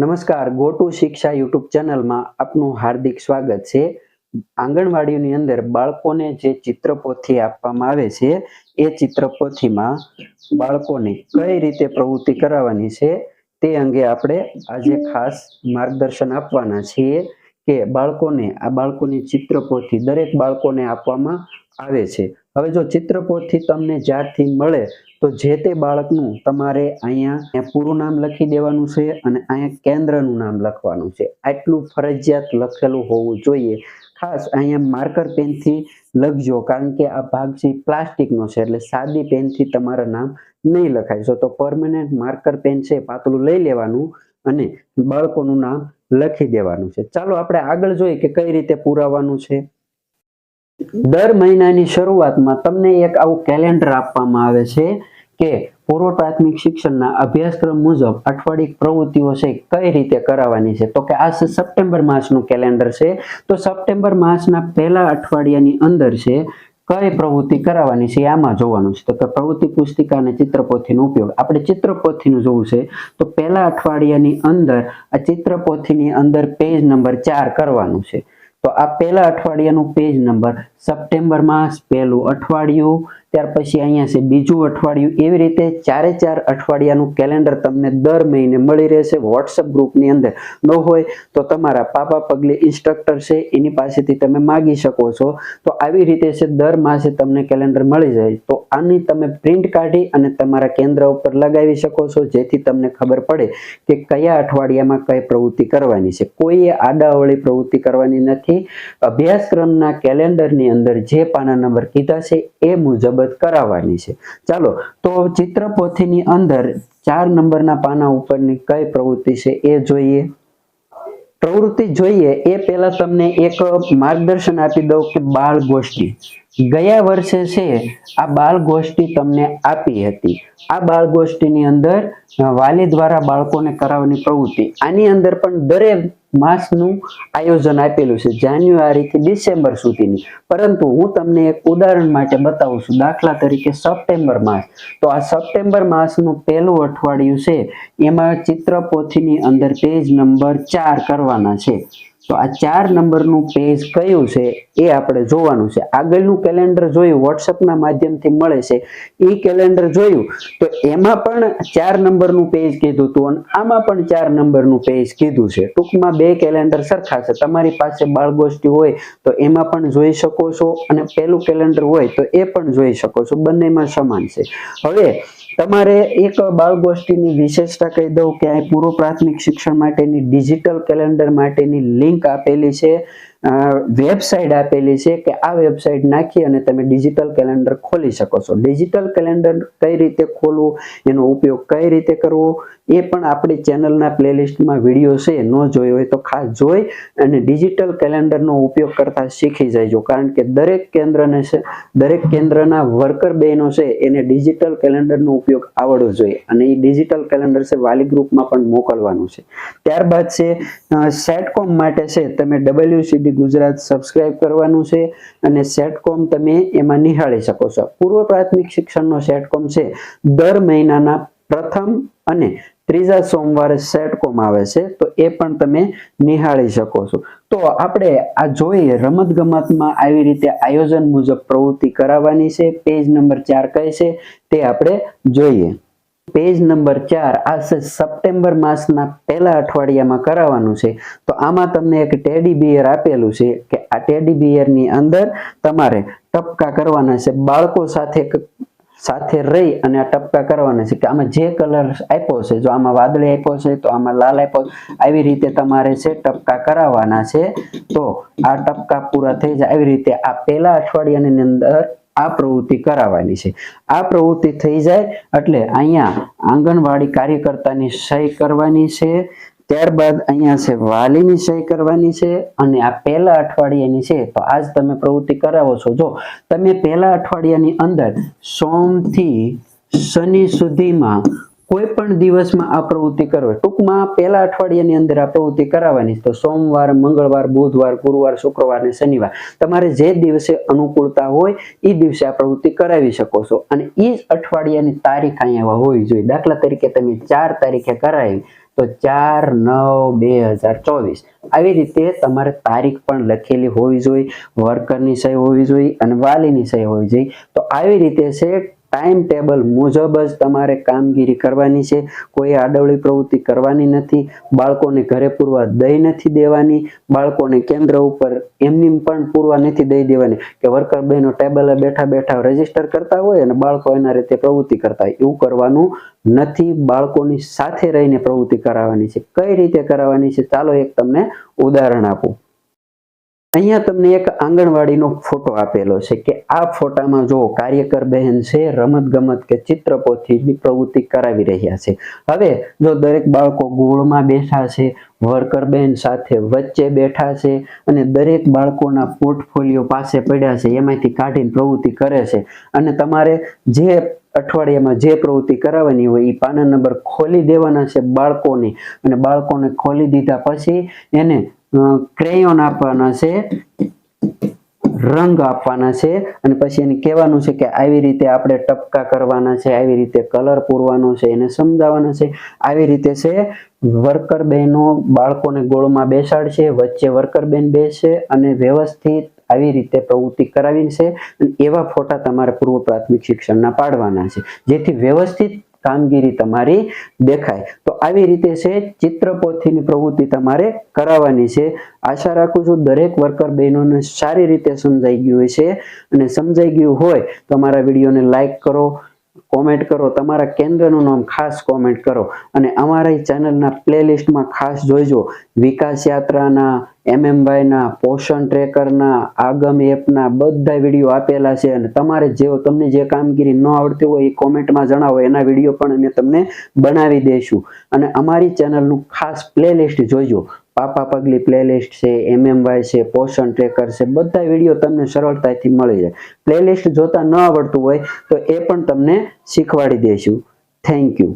નમસ્કાર go to શિક્ષા YouTube ચેનલમાં આપનું હાર્દિક સ્વાગત છે. આંગણવાડીની અંદર બાળકોને જે ચિત્રપોથી આપવામાં આવે છે, એ ચિત્રપોથીમાં બાળકોને કઈ રીતે પ્રવૃત્તિ કરાવવાની છે, તે અંગે આપણે આજે ખાસ માર્ગદર્શન આપવાના છીએ કે બાળકોને, આ બાળકોની ચિત્રપોથી દરેક બાળકોને આપવામાં આવે છે. હવે જો ચિત્રપોથી તમને જ્યારથી મળે, તો જે તે બાળકનું તમારે અહીંયા પૂરું નામ લખી દેવાનું છે અને અહીંયા કેન્દ્રનું નામ લખવાનું છે. આટલું ફરજિયાત લખેલું હોવું જોઈએ. ખાસ અહીંયા માર્કર પેનથી લખજો, કારણ કે આ ભાગ છે પ્લાસ્ટિકનો છે, એટલે સાદી પેનથી તમારા નામ નહીં લખાય. છે તો પરમેનન્ટ માર્કર પેન છે પાતળું લઈ લેવાનું અને બાળકોનું નામ લખી દેવાનું છે. ચાલો આપણે આગળ જોઈએ કે કઈ રીતે પુરાવાનું છે. દર મહિનાની શરૂઆતમાં તમને એક આવું કેલેન્ડર આપવામાં આવે છે કે પૂર્વ પ્રાથમિક શિક્ષણના અભ્યાસક્રમ મુજબ અઠવાડિક પ્રવૃત્તિઓ છે કઈ રીતે કરાવવાની છે? તો કે આ સપ્ટેમ્બર માસનું કેલેન્ડર છે. તો સપ્ટેમ્બર માસના પહેલા અઠવાડિયાની અંદર છે કઈ પ્રવૃત્તિ કરાવવાની છે આમાં જોવાનું છે. તો કે પ્રવૃત્તિ પુસ્તિકા અને ચિત્રપોથીનો ઉપયોગ. આપણે ચિત્રપોથીનું જોવું છે. તો પહેલા અઠવાડિયાની અંદર આ ચિત્રપોથીની અંદર પેજ નંબર ચાર કરવાનું છે. તો આ પહેલા અઠવાડિયાનું પેજ નંબર સપ્ટેમ્બર માસ પહેલું અઠવાડિયું ત્યાર પછી અહીંયા છે બીજું અઠવાડિયું. એવી રીતે ચારે ચાર અઠવાડિયાનું કેલેન્ડર તમને દર મહિને મળી રહેશે. વોટ્સઅપ ગ્રુપની અંદર ન હોય તો તમારા પાપા પગલે ઇન્સ્ટ્રક્ટર છે, એની પાસેથી તમે માગી શકો છો. તો આવી રીતે છે દર માસે તમને કેલેન્ડર મળી જાય. તો આની તમે પ્રિન્ટ કાઢી અને તમારા કેન્દ્ર ઉપર લગાવી શકો છો, જેથી તમને ખબર પડે કે કયા અઠવાડિયામાં કઈ પ્રવૃત્તિ કરવાની છે. કોઈએ આડાઅવળી પ્રવૃત્તિ કરવાની નથી. અભ્યાસક્રમના કેલેન્ડરની અંદર જે પાના નંબર કીધા છે, એ મુજબ જ કરાવવાની છે. ચાલો, તો ચિત્રપોથીની અંદર ચાર નંબરના પાના ઉપરની કઈ પ્રવૃત્તિ છે એ જોઈએ. પ્રવૃત્તિ જોઈએ એ પહેલા તમને એક માર્ગદર્શન આપી દઉં કે બાળ ગોષ્ઠી. ગયા વર્ષે છે, આ બાળ ગોષ્ઠી તમને આપી હતી. આ બાળ ગોષ્ઠીની અંદર વાલી દ્વારા બાળકોને કરાવવાની પ્રવૃત્તિ. આની અંદર પણ દરેક માસનું આયોજન આપેલું છે, જાન્યુઆરી થી ડિસેમ્બર સુધીની. પરંતુ હું તમને એક ઉદાહરણ માટે બતાવું છું, દાખલા તરીકે સપ્ટેમ્બર માસ. તો આ સપ્ટેમ્બર માસનું પહેલું અઠવાડિયું છે, એમાં ચિત્રપોથીની અંદર પેજ નંબર ચાર કરવાના છે. તો આ ચાર નંબરનું પેજ કયું છે એ આપણે જોવાનું છે. આગળનું કેલેન્ડર જોયું વોટ્સઅપના માધ્યમથી મળે છે. એ કેલેન્ડર જોયું, તો એમાં પણ ચાર નંબરનું પેજ કીધું હતું અને આમાં પણ ચાર નંબરનું પેજ કીધું છે. ટૂંકમાં બે કેલેન્ડર સરખા છે. તમારી પાસે બાળગોષ્ઠી હોય તો એમાં પણ જોઈ શકો છો અને પેલું કેલેન્ડર હોય તો એ પણ જોઈ શકો છો. બંનેમાં સમાન છે. હવે તમારે એક બાળગોષ્ઠીની વિશેષતા કહી દઉં કે અહીં પૂર્વ પ્રાથમિક શિક્ષણ માટેની, ડિજિટલ કેલેન્ડર માટેની લિંક આપેલી છે વેબસાઇટ આપેલી છે કે આ વેબસાઇટ નાખી અને તમે ડિજિટલ કેલેન્ડર ખોલી શકો છો. ડિજિટલ કેલેન્ડર કઈ રીતે ખોલવું, એનો ઉપયોગ કઈ રીતે કરવો એ પણ આપણી ચેનલના પ્લેલિસ્ટમાં વીડિયો છે, ન જોયો હોય તો ખાસ જોઈ અને ડિજિટલ કેલેન્ડરનો ઉપયોગ કરતા શીખી જજો. કારણ કે દરેક કેન્દ્રને છે, દરેક કેન્દ્રના વર્કર બહેનો છે, એને ડિજિટલ કેલેન્ડરનો ઉપયોગ આવડવો જોઈએ અને એ ડિજિટલ કેલેન્ડર છે, વાલી ગ્રુપમાં પણ મોકલવાનું છે. ત્યારબાદ છે સેટકોમ માટે છે, તમે ડબલ્યુસીડી ગુજરાત સબસ્ક્રાઇબ કરવાનું છે અને સેટકોમ તમે એમાં નિહાળી શકો છો. પૂર્વ પ્રાથમિક શિક્ષણનો સેટકોમ છે, દર મહિનાના પ્રથમ અને ત્રીજા સોમવારે સેટકોમ આવે છે, તો એ પણ તમે નિહાળી શકો છો. તો આપણે આ જોઈએ રમત ગમતમાં આવી રીતે આયોજન મુજબ પ્રવૃત્તિ કરાવવાની છે. પેજ નંબર ચાર કઈ છે તે આપણે જોઈએ. પેજ નંબર ચાર આ સપ્ટેમ્બર માસના પહેલા અઠવાડિયામાં કરાવવાનું છે. તો આમાં તમને એક ટેડી બિયર આપેલું છે કે આ ટેડી બિયરની અંદર તમારે ટપકા કરવાના છે. બાળકો સાથે સાથે રહી અને આ ટપકા કરવાના છે કે આમાં જે કલર આપ્યો છે, જો આમાં વાદળી આપ્યો છે, તો આમાં લાલ આપ્યો આવી રીતે તમારે છે ટપકા કરાવવાના છે. તો આ ટપકા પૂરા થઈ જાય આવી રીતે આ પહેલા અઠવાડિયાની અંદર આ પ્રવૃત્તિ કરાવવાની છે. આ પ્રવૃત્તિ થઈ જાય એટલે અહીંયા આંગણવાડી કાર્યકર્તાની સહી કરવાની છે ત્યારબાદ અહીંયા છે વાલીની સહી કરવાની છે અને આ પહેલા અઠવાડિયાની છે. તો આજ તમે પ્રવૃત્તિ કરાવો છો. જો તમે પહેલા અઠવાડિયાની અંદર સોમથી શનિ સુધીમાં કોઈ પણ દિવસમાં આ પ્રવૃત્તિ કરો. ટૂંકમાં પહેલા અઠવાડિયાની અંદર આ પ્રવૃત્તિ કરાવવાની તો સોમવાર, મંગળવાર, બુધવાર, ગુરુવાર, શુક્રવાર અને શનિવાર તમારે જે દિવસે અનુકૂળતા હોય એ દિવસે આ પ્રવૃત્તિ કરાવી શકો છો. અને એ જ અઠવાડિયાની તારીખ અહીંયા હોવી જોઈએ. દાખલા તરીકે તમે ચાર તારીખે કરાવી. તો ચાર નવ બે હજાર ચોવીસ. આવી રીતે તમારે તારીખ પણ લખેલી હોવી જોઈએ વર્કરની સહી હોવી જોઈએ અને વાલીની સહી હોવી જોઈએ. તો આવી રીતે છે ટાઈમ ટેબલ મુજબ જ તમારે કામગીરી કરવાની છે. કોઈ આડવળી પ્રવૃત્તિ કરવાની નથી. બાળકોને ઘરે પૂરવા દઈ નથી દેવાની. બાળકોને કેન્દ્ર ઉપર એમની પણ પૂરવા નથી દઈ દેવાની. કે વર્કર બહેનો ટેબલે બેઠા બેઠા રજિસ્ટર કરતા હોય અને બાળકો એના રીતે પ્રવૃત્તિ કરતા હોય. એવું કરવાનું નથી. બાળકોની સાથે રહીને પ્રવૃત્તિ કરાવવાની છે. કઈ રીતે કરાવવાની છે? ચાલો એક તમને ઉદાહરણ આપું. અહીંયા તમને એક આંગણવાડીનો ફોટો આપેલો છે કે આ ફોટામાં જો કાર્યકર બહેન છે રમત ગમત કે ચિત્રપોથીની પ્રવૃત્તિ કરાવી રહ્યા છે. હવે જો દરેક બાળકો ગોળમાં બેઠા છે, વર્કર બહેન સાથે વચ્ચે બેઠા છે અને દરેક બાળકોના પોર્ટફોલિયો પાસે પડ્યા છે, એમાંથી કાઢીને પ્રવૃત્તિ કરે છે અને તમારે જે અઠવાડિયામાં જે પ્રવૃત્તિ કરાવવાની હોય એ પાના નંબર ખોલી દેવાના છે બાળકોને અને બાળકોને ખોલી દીધા પછી એને ક્રેયોન આપવાના છે, રંગ આપવાના છે, અને પછી એને કહેવાનું છે કે આવી રીતે આપણે ટપકા કરવાના છે, આવી રીતે કલર પૂરવાનો છે, એને સમજાવવાના છે. આવી રીતે છે વર્કર બહેનો બાળકોને ગોળમાં બેસાડશે, વચ્ચે વર્કર બેન બેસશે અને વ્યવસ્થિત આવી રીતે પ્રવૃત્તિ કરાવીને છે એવા ફોટા તમારે પૂર્વ પ્રાથમિક શિક્ષણના પાડવાના છે. જેથી વ્યવસ્થિત કામગીરી તમારી દેખાય. તો આવી રીતે છે ચિત્રપોથીની પ્રવૃત્તિ તમારે કરાવવાની છે. આશા રાખું છું દરેક વર્કર બહેનોને સારી રીતે સમજાઈ ગયું છે અને સમજાઈ ગયું હોય તો અમારા વિડીયોને લાઈક કરો, કોમેન્ટ કરો, તમારા કેન્દ્રનું નામ ખાસ કોમેન્ટ કરો. અને અમારી ચેનલના પ્લેલિસ્ટમાં ખાસ જોઈજો. વિકાસ યાત્રાના એમએમવાયના, પોષણ ટ્રેકરના, આગમ એપના બધા વીડિયો આપેલા છે અને તમારે જેવો તમને જે કામગીરી ન આવડતી હોય એ કોમેન્ટમાં જણાવો. એના વીડિયો પણ અમે તમને બનાવી દઈશું અને અમારી ચેનલનું ખાસ પ્લેલિસ્ટ જોઈજો પાપા પગલી પ્લેલિસ્ટ છે, એમએમવાય છે, પોષણ ટ્રેકર છે, બધા વીડિયો તમને સરળતાથી મળી જાય. પ્લેલિસ્ટ જોતા ન આવડતું હોય તો એ પણ તમને શીખવાડી દઈશું થેન્ક યુ.